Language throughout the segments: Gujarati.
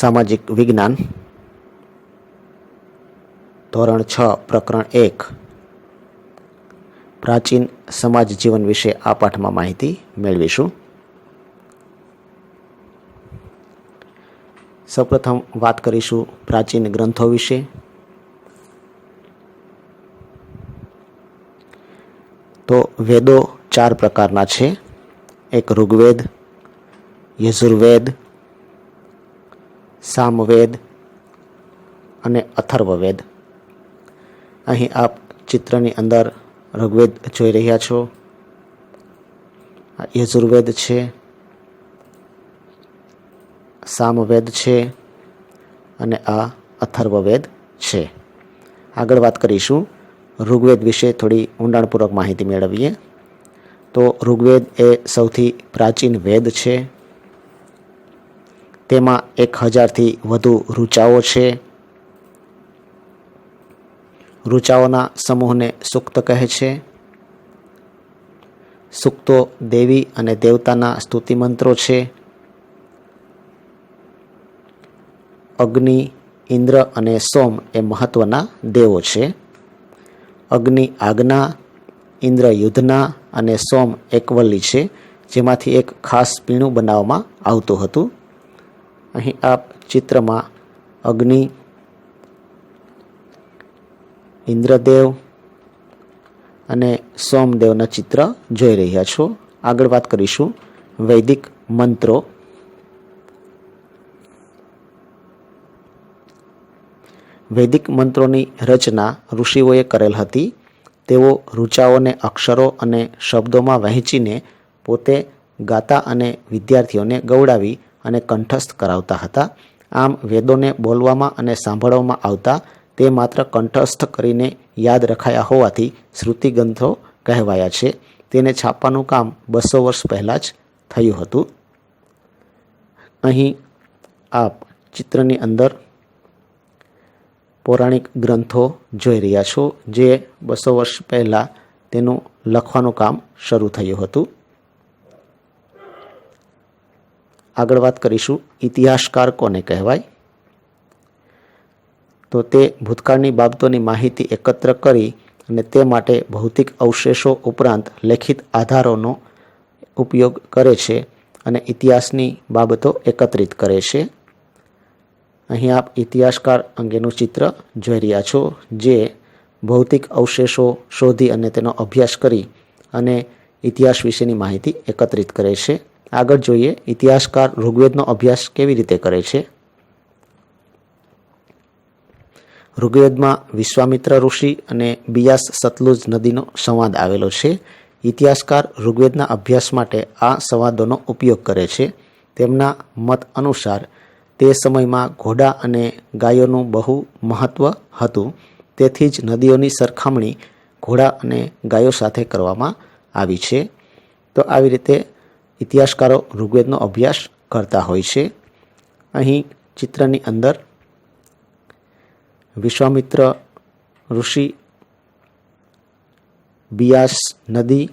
સામાજિક વિજ્ઞાન. ધોરણ છ, પ્રકરણ એક. પ્રાચીન સમાજ જીવન વિશે આ પાઠમાં માહિતી મેળવીશું. સૌપ્રથમ વાત કરીશું પ્રાચીન ગ્રંથો વિશે. તો વેદો ચાર પ્રકારના છે. એક ઋગ્વેદ, યજુર્વેદ સામવેદ અને અથર્વવેદ. અહીં આપ ચિત્રની અંદર ઋગ્વેદ જોઈ રહ્યા છો. યજુર્વેદ છે. સામવેદ છે અને આ અથર્વવેદ છે. આગળ વાત કરીશું. ઋગ્વેદ વિશે થોડી ઊંડાણપૂર્વક માહિતી મેળવીએ. તો ઋગ્વેદ એ સૌથી પ્રાચીન વેદ છે. તેમાં એક હજારથી વધુ રૂચાઓ છે. ઋચાઓના સમૂહને સુક્ત કહે છે. સુક્તો દેવી અને દેવતાના સ્તુતિમંત્રો છે. અગ્નિ, ઇન્દ્ર અને સોમ એ મહત્વના દેવો છે. અગ્નિ આજ્ઞા, ઇન્દ્ર યુદ્ધના અને સોમ એકવલ્લી છે, જેમાંથી એક ખાસ પીણું બનાવવામાં આવતું હતું. અહીં આપ ચિત્રમાં અગ્નિ, ઇન્દ્રદેવ અને સોમદેવના ચિત્ર જોઈ રહ્યા છો. આગળ વાત કરીશું વૈદિક મંત્રો. વૈદિક મંત્રોની રચના ઋષિઓએ કરેલ હતી. તેઓ ઋચાઓને અક્ષરો અને શબ્દોમાં વહેંચીને પોતે ગાતા અને વિદ્યાર્થીઓને ગૌડાવી અને કંઠસ્થ કરાવતા હતા. આમ વેદોને બોલવામાં અને સાંભળવામાં આવતા તે માત્ર કંઠસ્થ કરીને યાદ રખાયા હોવાથી શ્રુતિગ્રંથો કહેવાયા છે. તેને છાપવાનું કામ બસો વર્ષ પહેલાં જ થયું હતું. અહીં આપ ચિત્રની અંદર પૌરાણિક ગ્રંથો જોઈ રહ્યા છો, જે બસો વર્ષ પહેલાં તેનું લખવાનું કામ શરૂ થયું હતું. આગળ વાત કરીશું. ઇતિહાસકાર કોને કહેવાય? તો તે ભૂતકાળની બાબતોની માહિતી એકત્ર કરી અને તે માટે ભૌતિક અવશેષો ઉપરાંત લેખિત આધારોનો ઉપયોગ કરે છે અને ઇતિહાસની બાબતો એકત્રિત કરે છે. અહીં આપ ઇતિહાસકાર અંગેનું ચિત્ર જોઈ રહ્યા છો, જે ભૌતિક અવશેષો શોધી અને તેનો અભ્યાસ કરી અને ઇતિહાસ વિશેની માહિતી એકત્રિત કરે છે. આગળ જોઈએ, ઇતિહાસકાર ઋગ્વેદનો અભ્યાસ કેવી રીતે કરે છે? ઋગ્વેદમાં વિશ્વામિત્ર ઋષિ અને બિયાસ સતલુજ નદીનો સંવાદ આવેલો છે. ઇતિહાસકાર ઋગ્વેદના અભ્યાસ માટે આ સંવાદોનો ઉપયોગ કરે છે. તેમના મત અનુસાર, તે સમયમાં ઘોડા અને ગાયોનું બહુ મહત્ત્વ હતું. તેથી જ નદીઓની સરખામણી ઘોડા અને ગાયો સાથે કરવામાં આવી છે. તો આવી રીતે ઇતિહાસકારો ઋગ્વેદનો અભ્યાસ કરતા હોય છે. અહીં ચિત્રની અંદર વિશ્વામિત્ર ઋષિ બિયાસ નદી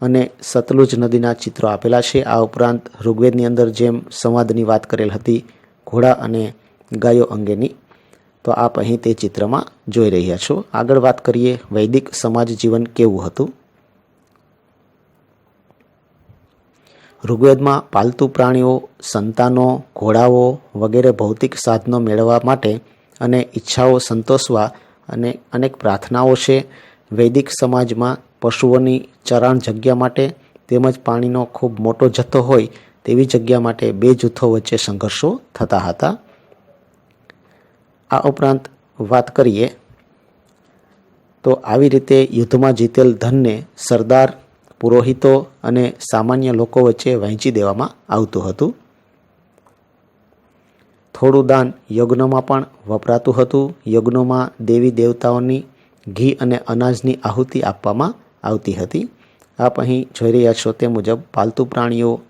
અને સતલુજ નદીના ચિત્રો આપેલા છે. આ ઉપરાંત ઋગ્વેદની અંદર જેમ સંવાદની વાત કરેલ હતી ઘોડા અને ગાયો અંગેની. તો આપ અહીં તે ચિત્રમાં જોઈ રહ્યા છો. આગળ વાત કરીએ વૈદિક સમાજ જીવન કેવું હતું. ઋગ્વેદમાં પાલતુ પ્રાણીઓ, સંતાનો, ઘોડાઓ વગેરે ભૌતિક સાધનો મેળવવા માટે અને ઈચ્છાઓ સંતોષવા અને અનેક પ્રાર્થનાઓ છે. વૈદિક સમાજમાં પશુઓની ચરાણ જગ્યા માટે તેમજ પાણીનો ખૂબ મોટો જથ્થો હોય તેવી જગ્યા માટે બે જૂથો વચ્ચે સંઘર્ષો થતા હતા. આ ઉપરાંત વાત કરીએ તો આવી રીતે યુદ્ધમાં જીતેલ ધનને સરદાર પુરોહિતો અને સામાન્ય લોકો વચ્ચે વહેંચી દેવામાં આવતું હતું. થોડું દાન યજ્ઞોમાં પણ વપરાતું હતું. યજ્ઞોમાં દેવી દેવતાઓની ઘી અને અનાજની આહુતિ આપવામાં આવતી હતી. આપ અહીં જોઈ રહ્યા છો તે મુજબ પાલતુ પ્રાણીઓ,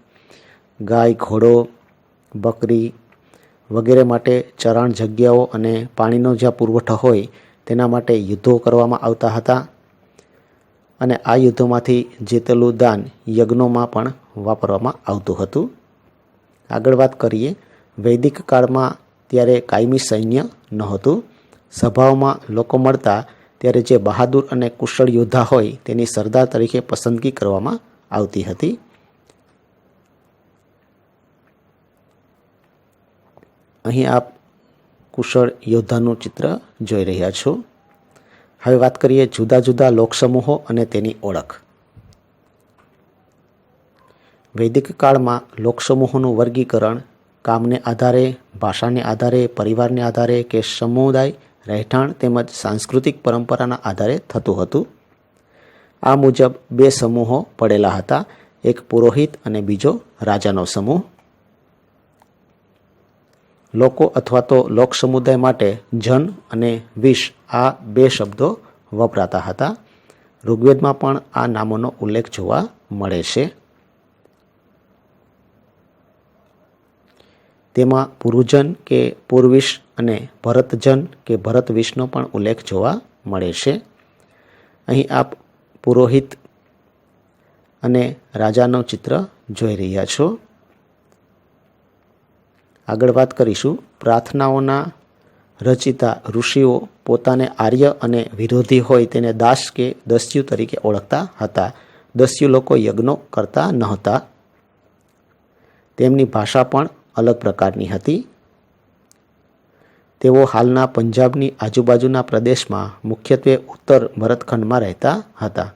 ગાય, ઘોડો, બકરી વગેરે માટે ચરાણ જગ્યાઓ અને પાણીનો જ્યાં પુરવઠો હોય તેના માટે યુદ્ધો કરવામાં આવતા હતા. અને આ યુદ્ધોમાંથી જીતેલું દાન યજ્ઞોમાં પણ વાપરવામાં આવતું હતું. આગળ વાત કરીએ. વૈદિક કાળમાં ત્યારે કાયમી સૈન્ય નહોતું. સભાઓમાં લોકો મળતા ત્યારે જે બહાદુર અને કુશળ યોદ્ધા હોય તેની સરદાર તરીકે પસંદગી કરવામાં આવતી હતી. અહીં આપ કુશળ યોદ્ધાનું ચિત્ર જોઈ રહ્યા છો. હવે વાત કરીએ જુદા જુદા લોકસમૂહો અને તેની ઓળખ. વૈદિક કાળમાં લોકસમૂહોનું વર્ગીકરણ કામને આધારે, ભાષાને આધારે, પરિવારને આધારે કે સમુદાય, રહેઠાણ તેમજ સાંસ્કૃતિક પરંપરાના આધારે થતું હતું. આ મુજબ બે સમૂહો પડેલા હતા, એક પુરોહિત અને બીજો રાજાનો સમૂહ. લોકો અથવા તો લોક સમુદાય માટે જન અને વિષ આ બે શબ્દો વપરાતા હતા. ઋગ્વેદમાં પણ આ નામોનો ઉલ્લેખ જોવા મળે છે. તેમાં પુરુજન કે પૂર્વિશ અને ભરતજન કે ભરત વિષનો પણ ઉલ્લેખ જોવા મળે છે. અહીં આપ પુરોહિત અને રાજાનું ચિત્ર જોઈ રહ્યા છો. આગળ વાત કરીશું. પ્રાર્થનાઓના રચિતા ઋષિઓ પોતાને આર્ય અને વિરોધી હોય તેને દાસ કે દસ્યુ તરીકે ઓળખતા હતા. દસ્યુ લોકો યજ્ઞો કરતા નહોતા. તેમની ભાષા પણ અલગ પ્રકારની હતી. તેઓ હાલના પંજાબની આજુબાજુના પ્રદેશમાં મુખ્યત્વે ઉત્તર ભરતખંડમાં રહેતા હતા.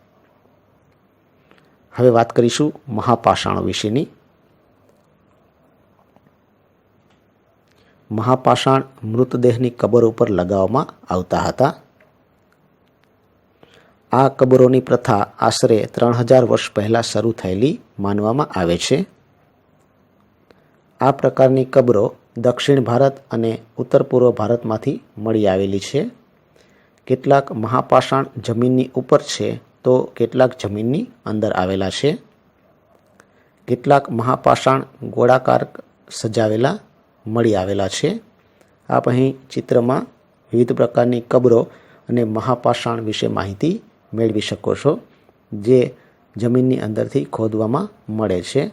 હવે વાત કરીશું મહાપાષાણો વિશેની. મહાપાષાણ મૃતદેહની કબર ઉપર લગાવવામાં આવતા હતા. આ કબરોની પ્રથા આશરે ત્રણ હજાર વર્ષ પહેલાં શરૂ થયેલી માનવામાં આવે છે. આ પ્રકારની કબરો દક્ષિણ ભારત અને ઉત્તર પૂર્વ ભારતમાંથી મળી આવેલી છે. કેટલાક મહાપાષાણ જમીનની ઉપર છે તો કેટલાક જમીનની અંદર આવેલા છે. કેટલાક મહાપાષાણ ગોળાકાર સજાવેલા મળી આવેલા છે. આપ અહીં ચિત્રમાં વિવિધ પ્રકારની કબરો અને મહાપાષાણ વિશે માહિતી મેળવી શકો છો, જે જમીનની અંદરથી ખોદવામાં મળે છે.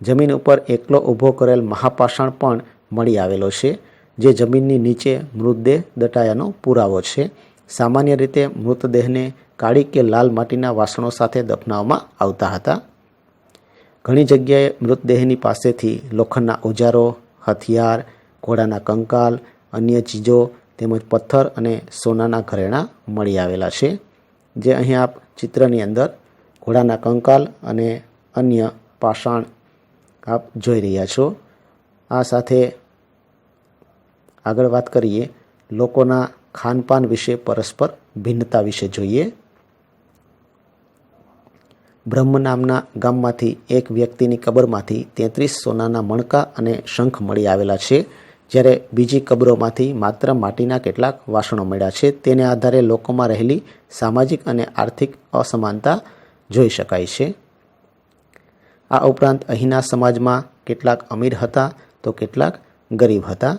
જમીન ઉપર એકલો ઊભો કરેલ મહાપાષાણ પણ મળી આવેલો છે, જે જમીનની નીચે મૃતદેહ દટાયાનો પુરાવો છે. સામાન્ય રીતે મૃતદેહને કાળી કે લાલ માટીના વાસણો સાથે દફનાવવામાં આવતા હતા. ઘણી જગ્યાએ મૃતદેહની પાસેથી લોખંડના ઓજારો હથિયાર, ઘોડાના કંકાલ, અન્ય ચીજો તેમજ પથ્થર અને સોનાના ઘરેણાં મળી આવેલા છે, જે અહીં આપ ચિત્રની અંદર ઘોડાના કંકાલ અને અન્ય પાષાણ આપ જોઈ રહ્યા છો. આ સાથે આગળ વાત કરીએ લોકોના ખાનપાન વિશે, પરસ્પર ભિન્નતા વિશે જોઈએ. બ્રહ્મ નામના ગામમાંથી એક વ્યક્તિની કબરમાંથી તેત્રીસ સોનાના મણકા અને શંખ મળી આવેલા છે. જ્યારે બીજી કબરોમાંથી માત્ર માટીના કેટલાક વાસણો મળ્યા છે, તેને આધારે લોકોમાં રહેલી સામાજિક અને આર્થિક અસમાનતા જોઈ શકાય છે. આ ઉપરાંત અહીંના સમાજમાં કેટલાક અમીર હતા તો કેટલાક ગરીબ હતા.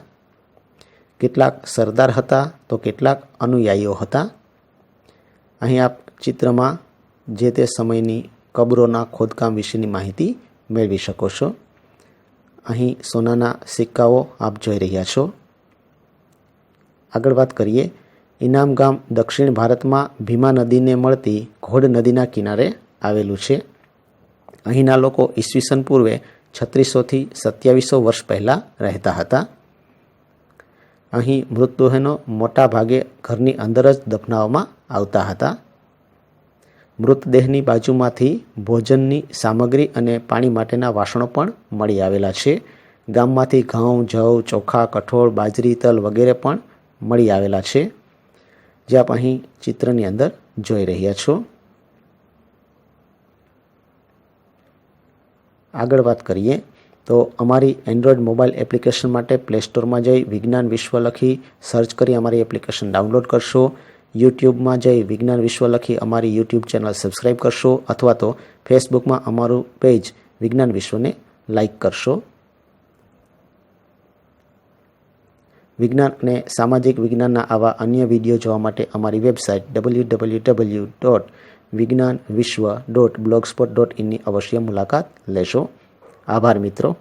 કેટલાક સરદાર હતા તો કેટલાક અનુયાયીઓ હતા. અહીં આપ ચિત્રમાં જે તે સમયની કબરોના ખોદકામ વિશેની માહિતી મેળવી શકો છો. અહીં સોનાના સિક્કાઓ આપ જોઈ રહ્યા છો. આગળ વાત કરીએ. ઇનામ ગામ દક્ષિણ ભારતમાં ભીમા નદીને મળતી ઘોડ નદીના કિનારે આવેલું છે. અહીંના લોકો ઈસવીસન પૂર્વે છત્રીસોથી સત્યાવીસો વર્ષ પહેલાં રહેતા હતા. અહીં મૃતદેહનો મોટા ભાગે ઘરની અંદર જ દફનાવવામાં આવતા હતા. મૃતદેહની બાજુમાંથી ભોજનની સામગ્રી અને પાણી માટેના વાસણો પણ મળી આવેલા છે. ગામમાંથી ઘઉં, જવ, ચોખા, કઠોળ, બાજરી, તલ વગેરે પણ મળી આવેલા છે. જે આપ અહીં ચિત્રની અંદર જોઈ રહ્યા છો. આગળ વાત કરીએ તો અમારી એન્ડ્રોઈડ મોબાઈલ એપ્લિકેશન માટે પ્લે સ્ટોરમાં જઈ વિજ્ઞાન વિશ્વ લખી સર્ચ કરી અમારી એપ્લિકેશન ડાઉનલોડ કરશો. યુટ્યુબમાં જઈ વિજ્ઞાન વિશ્વ લખી અમારી યુટ્યુબ ચેનલ સબસ્ક્રાઈબ કરશો અથવા તો ફેસબુકમાં અમારું પેજ વિજ્ઞાન વિશ્વને લાઈક કરશો. વિજ્ઞાન અને સામાજિક વિજ્ઞાનના આવા અન્ય વીડિયો જોવા માટે અમારી website W W W dot વિજ્ઞાન વિશ્વ ડોટ બ્લોગસ્પોટ ડોટ ઇનની અવશ્ય મુલાકાત લેશો. આભાર મિત્રો.